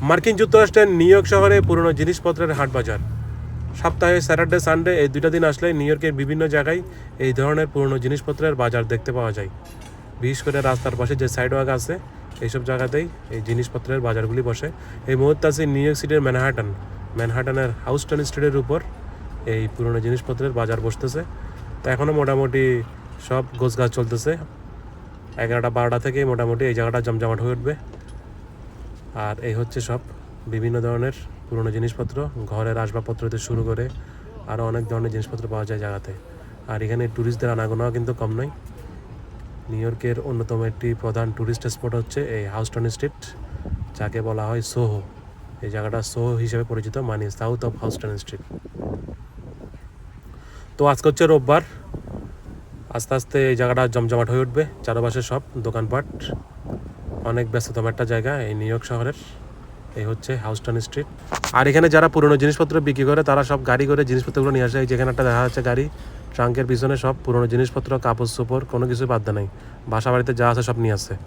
মার্কিন যুক্তরাষ্ট্রের new York শহরে পুরনো জিনিসপত্রের হাট বাজার। সপ্তাহে স্যাটারডে, সানডে এই দুইটা দিন আসলে নিউ ইয়র্কের বিভিন্ন জায়গায় এই ধরনের পুরনো জিনিসপত্রের বাজার দেখতে পাওয়া যায়। বিশেষ করে রাস্তার পাশে যে সাইডওয়াক আছে, এইসব জায়গাতেই এই জিনিসপত্রের বাজারগুলি বসে। এই মুহূর্তে আছে নিউ ইয়র্ক সিটির ম্যানহাটন। ম্যানহাটনের হাউস্টন স্ট্রিটের উপর এই পুরনো জিনিসপত্রের বাজার বসতেছে। তো এখনও মোটামুটি সব গোছগাছ চলতেছে। এগারোটা, বারোটা থেকে মোটামুটি এই জায়গাটা জমজমাট হয়ে উঠবে। আর এই হচ্ছে সব। বিভিন্ন ধরনের পুরনো জিনিসপত্র, ঘরের আসবাবপত্র থেকে শুরু করে আরও অনেক ধরনের জিনিসপত্র পাওয়া যায় জায়গাতে। আর এখানে ট্যুরিস্টদের আনাগোনাও কিন্তু কম নয়। নিউ ইয়র্কের অন্যতম একটি প্রধান ট্যুরিস্ট স্পট হচ্ছে এই হাউস্টন স্ট্রিট যাকে বলা হয় সোহো এই জায়গাটা সোহো হিসেবে পরিচিত মানে সাউথ অফ হাউস্টন স্ট্রিট তো আজকে হচ্ছে রোববার। আস্তে আস্তে এই জায়গাটা জমজমাট হয়ে উঠবে, চারপাশে সব দোকানপাট। অনেক ব্যস্ততম একটা জায়গা, এই নিউ ইয়র্ক শহরের। এই হচ্ছে হাউস্টন স্ট্রিট আর এখানে যারা পুরনো জিনিসপত্র বিক্রি করে, তারা সব গাড়ি করে জিনিসপত্রগুলো নিয়ে আসে। যেখানে একটা দেখা যাচ্ছে গাড়ি, ট্রাঙ্কের পিছনে সব পুরনো জিনিসপত্র কাপড় চোপড় কোনো কিছু নেই নাই। বাসা বাড়িতে যা আছে সব নিয়ে আসে।